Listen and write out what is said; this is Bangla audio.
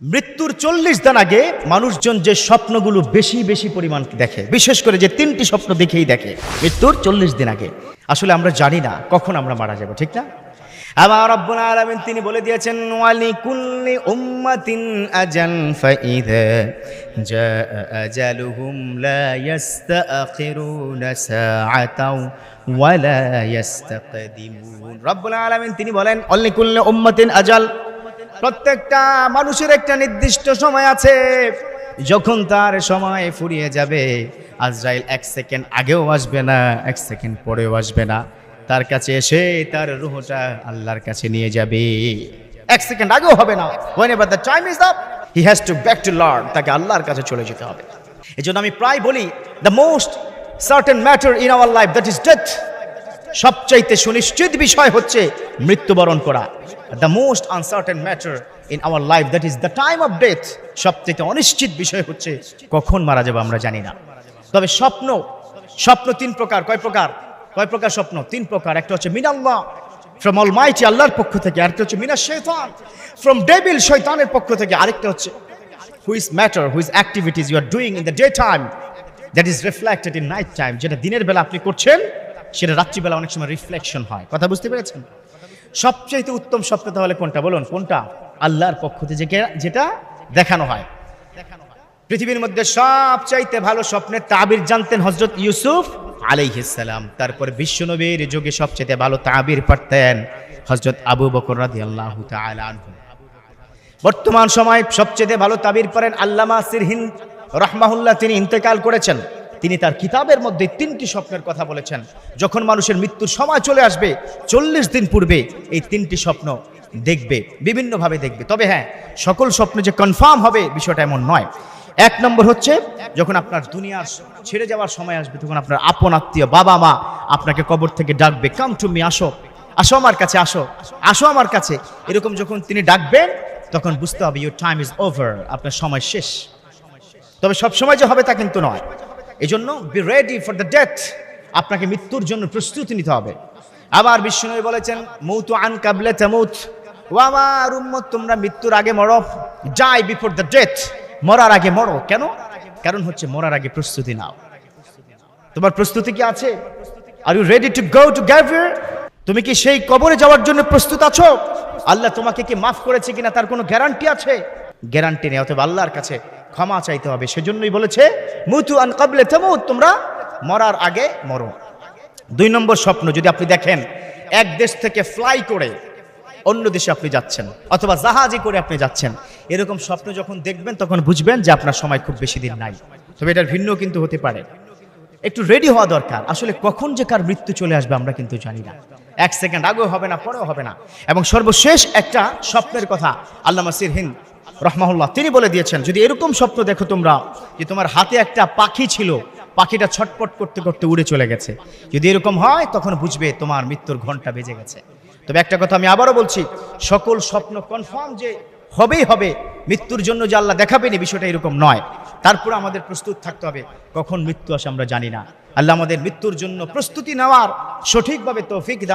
মৃত্যুর চল্লিশ দিন আগে মানুষজন যে স্বপ্নগুলো বেশি বেশি পরিমাণ দেখে, বিশেষ করে যে তিনটি স্বপ্ন দেখেই দেখে, মৃত্যুর চল্লিশ দিন আগে। আসলে আমরা জানি না কখন আমরা মারা যাব, ঠিক না? আবার রব্বুল আলামিন তিনি বলে দিয়েছেন ওয়ালি কুল্লি উম্মাতিন আজাল ফাইদা জা আজালুহুম লা ইস্তাখিরুনা সাআতাও ওয়ালা ইস্তাকদিমুন রব্বুল আলামিন তিনি বলেন অলি কুল্লি উম্মাতিন আজাল প্রত্যেকটা মানুষের একটা নির্দিষ্ট সময় আছে। যখন তার সময় ফুরিয়ে যাবে, আজরাইল এক সেকেন্ড আগেও আসবে না, এক সেকেন্ড পরেও আসবে না। তার কাছে এসে তার রুহটা আল্লাহর কাছে নিয়ে যাবে। এক সেকেন্ড আগেও হবে না। Whenever the time is up he has to back to lord তাকে আল্লাহর কাছে চলে যেতে হবে। এই আমি প্রায় বলি the most certain matter in our life that is death সবচাইতে সুনিশ্চিত বিষয় হচ্ছে মৃত্যুবরণ করা। The most uncertain matter in our life that is the time of death সবচাইতে অনিশ্চিত বিষয় হচ্ছে কখন মারা যাব আমরা জানি না। তবে স্বপ্ন স্বপ্ন তিন প্রকার। কয় প্রকার? কয় প্রকার স্বপ্ন? তিন প্রকার। একটা হচ্ছে মিনাল্লাহ ফ্রম অল মাইটি আল্লাহর পক্ষ থেকে। আরেকটা হচ্ছে মিনা শৈতান ফ্রম ডেবিল শৈতানের পক্ষ থেকে। আরেকটা হচ্ছে which matter which activities you are doing in the day time that is reflected in night time যেটা দিনের বেলা আপনি করছেন সেটা রাত্রিবেলা অনেক সময় রিফ্লেকশন হয়। কথা বুঝতে পেরেছেন? সবচাইতে উত্তম স্বপ্ন তাহলে কোনটা বলুন? কোনটা? আল্লাহর পক্ষ থেকে যেটা দেখানো হয়। পৃথিবীর মধ্যে সবচাইতে ভালো স্বপ্নের তাবির জানতেন হজরত ইউসুফ আলাইহিসালাম তারপর বিশ্বনবীর যুগে সবচাইতে ভালো তাবির পারতেন হজরত আবু বকর তাআলা আনহু। বর্তমান সময় সবচেয়ে ভালো তাবির পারেন আল্লামা সিরহিন রহমাহুল্লাহ, তিনি ইন্তেকাল করেছেন। তিনি তার কিতাবের মধ্যে তিনটি স্বপ্নের কথা বলেছেন। যখন মানুষের মৃত্যুর সময় চলে আসবে, চল্লিশ দিন পূর্বে এই তিনটি স্বপ্ন দেখবে, বিভিন্নভাবে দেখবে। তবে হ্যাঁ সকল স্বপ্ন যে কনফার্ম হবে বিষয়টা এমন নয়। এক নম্বর হচ্ছে, যখন আপনার দুনিয়ার ছেড়ে যাওয়ার সময় আসবে, তখন আপনার আপন আত্মীয়, বাবা মা আপনাকে কবর থেকে ডাকবে কাম টু মি আসো আসো আমার কাছে, আসো আসো আমার কাছে। এরকম যখন তিনি ডাকবেন, তখন বুঝতে হবে ইউর টাইম ইজ ওভার আপনার সময় শেষ। তবে সব সময় যে হবে তা কিন্তু নয়। এই জন্য be ready for the death আপনাকে মৃত্যুর জন্য প্রস্তুতি নিতে হবে। আবার বিষ্ণু বলেছেন, মৌতু আন কাবলে তেমুত। ও আমার উম্মত, তোমরা মৃত্যুর আগে মরো। যাই বিফোর দ্য ডেথ মরার আগে মরো। কেন? কারণ হচ্ছে মরার আগে প্রস্তুতি নাও। তোমার প্রস্তুতি কি আছে? Are you ready to go to গ্যাভিয়ার তুমি কি সেই কবরে যাওয়ার জন্য প্রস্তুত আছো? আল্লাহ তোমাকে কি মাফ করেছে কিনা তার কোনো গ্যারান্টি আছে? গ্যারান্টি নেই অথবা আল্লাহর কাছে ক্ষমা চাইতে হবে। সেজন্যই বলেছে, মুতু আন কাবলে তেমুত, তোমরা মরার আগে মরো। দুই নম্বর স্বপ্ন, যদি আপনি দেখেন, এক দেশ থেকে ফ্লাই করে অন্য দেশে আপনি যাচ্ছেন, অথবা জাহাজে করে আপনি যাচ্ছেন, এরকম স্বপ্ন যখন দেখবেন, তখন বুঝবেন যে আপনার সময় খুব বেশি দিন নাই। তবে এটার ভিন্ন কিন্তু হতে পারে। একটু রেডি হওয়া দরকার। আসলে কখন যে কার মৃত্যু চলে আসবে আমরা কিন্তু জানি না। এক সেকেন্ড আগেও হবে না, পরেও হবে না। এবং সর্বশেষ একটা স্বপ্নের কথা আল্লাহ মাসির হিন্দ রহমাহুল্লাহ, তিনি বলে দিয়েছেন, যদি এরকম স্বপ্ন দেখো তোমরা যে তোমার হাতে একটা পাখি ছিল, পাখিটা ছটপট করতে করতে উড়ে চলে গেছে। যদি এরকম হয়, তখন বুঝবে তোমার মৃত্যুর ঘণ্টা বেজে গেছে। তবে একটা কথা আমি আবারও বলছি, সকল স্বপ্ন কনফার্ম যে হবেই হবে, মৃত্যুর জন্য যে আল্লাহ দেখাবেনি, বিষয়টা এরকম নয়। তারপর আমাদের প্রস্তুত থাকতে হবে, কখন মৃত্যু আসে আমরা জানি না। আল্লাহ আমাদের মৃত্যুর জন্য প্রস্তুতি নেওয়ার সঠিকভাবে তৌফিক দান